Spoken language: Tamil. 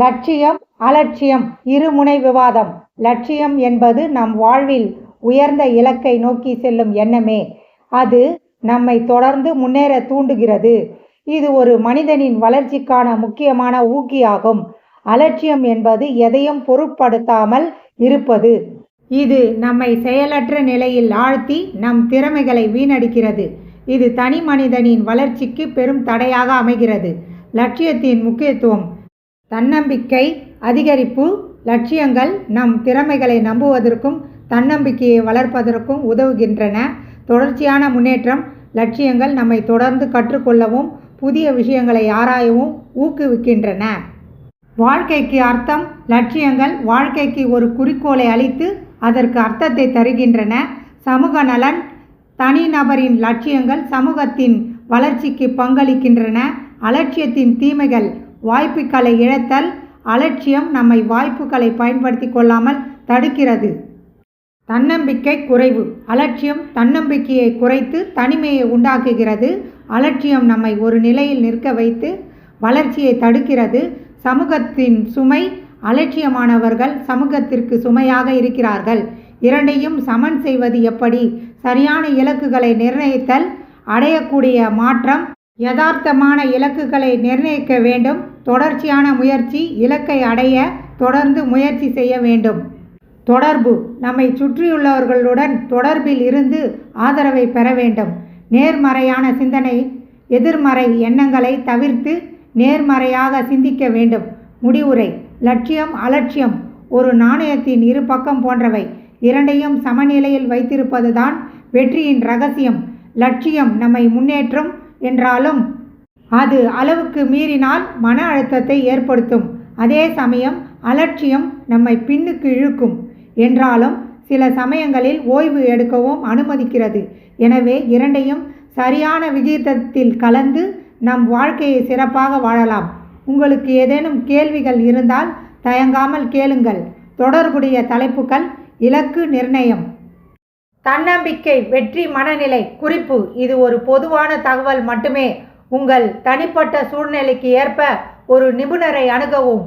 லட்சியம் அலட்சியம் இருமுனை விவாதம். லட்சியம் என்பது நம் வாழ்வில் உயர்ந்த இலக்கை நோக்கி செல்லும் எண்ணமே. அது நம்மை தொடர்ந்து முன்னேற தூண்டுகிறது. இது ஒரு மனிதனின் வளர்ச்சிக்கான முக்கியமான ஊக்கியாகும். அலட்சியம் என்பது எதையும் பொருட்படுத்தாமல் இருப்பது. இது நம்மை செயலற்ற நிலையில் ஆழ்த்தி நம் திறமைகளை வீணடிக்கிறது. இது தனி மனிதனின் வளர்ச்சிக்கு பெரும் தடையாக அமைகிறது. லட்சியத்தின் முக்கியத்துவம் தன்னம்பிக்கை அதிகரிப்பு லட்சியங்கள் நம் திறமைகளை நம்புவதற்கும் தன்னம்பிக்கையை வளர்ப்பதற்கும் உதவுகின்றன. தொடர்ச்சியான முன்னேற்றம் லட்சியங்கள் நம்மை தொடர்ந்து கற்றுக்கொள்ளவும் புதிய விஷயங்களை ஆராயவும் ஊக்குவிக்கின்றன. வாழ்க்கைக்கு அர்த்தம் லட்சியங்கள் வாழ்க்கைக்கு ஒரு குறிக்கோளை அளித்து அதற்கு அர்த்தத்தை தருகின்றன. சமூக நலன் தனிநபரின் லட்சியங்கள் சமூகத்தின் வளர்ச்சிக்கு பங்களிக்கின்றன. அலட்சியத்தின் தீமைகள் வாய்ப்புகளை இழத்தல் அலட்சியம் நம்மை வாய்ப்புகளை பயன்படுத்தி கொள்ளாமல் தடுக்கிறது. தன்னம்பிக்கை குறைவு. அலட்சியம் தன்னம்பிக்கையை குறைத்து தனிமையை உண்டாக்குகிறது. அலட்சியம் நம்மை ஒரு நிலையில் நிற்க வைத்து வளர்ச்சியை தடுக்கிறது. சமூகத்தின் சுமை அலட்சியமானவர்கள் சமூகத்திற்கு சுமையாக இருக்கிறார்கள். இரண்டையும் சமன் செய்வது எப்படி? சரியான இலக்குகளை நிர்ணயித்தல் அடையக்கூடிய மாற்றம் யதார்த்தமான இலக்குகளை நிர்ணயிக்க வேண்டும். தொடர்ச்சியான முயற்சி இலக்கை அடைய தொடர்ந்து முயற்சி செய்ய வேண்டும். தொடர்பு. நம்மை சுற்றியுள்ளவர்களுடன் தொடர்பில் இருந்து ஆதரவை பெற வேண்டும். நேர்மறையான சிந்தனை எதிர்மறை எண்ணங்களை தவிர்த்து நேர்மறையாக சிந்திக்க வேண்டும். முடிவுரை. லட்சியம் அலட்சியம். ஒரு நாணயத்தின் இரு பக்கம் போன்றவை. இரண்டையும் சமநிலையில் வைத்திருப்பதுதான் வெற்றியின் ரகசியம். லட்சியம் நம்மை முன்னேற்றும் என்றாலும் அது அளவுக்கு மீறினால் மன அழுத்தத்தை ஏற்படுத்தும். அதே சமயம் அலட்சியம் நம்மை பின்னுக்கு இழுக்கும். என்றாலும் சில சமயங்களில் ஓய்வு எடுக்கவும் அனுமதிக்கிறது. எனவே இரண்டையும் சரியான விகிதத்தில் கலந்து நம் வாழ்க்கையை சிறப்பாக வாழலாம். உங்களுக்கு ஏதேனும் கேள்விகள் இருந்தால் தயங்காமல் கேளுங்கள். தொடர்புடைய தலைப்புகள் இலக்கு நிர்ணயம். தன்னம்பிக்கை வெற்றி மனநிலை குறிப்பு. இது ஒரு பொதுவான தகவல் மட்டுமே. உங்கள் தனிப்பட்ட சூழ்நிலைக்கு ஏற்ப ஒரு நிபுணரை அணுகவும்.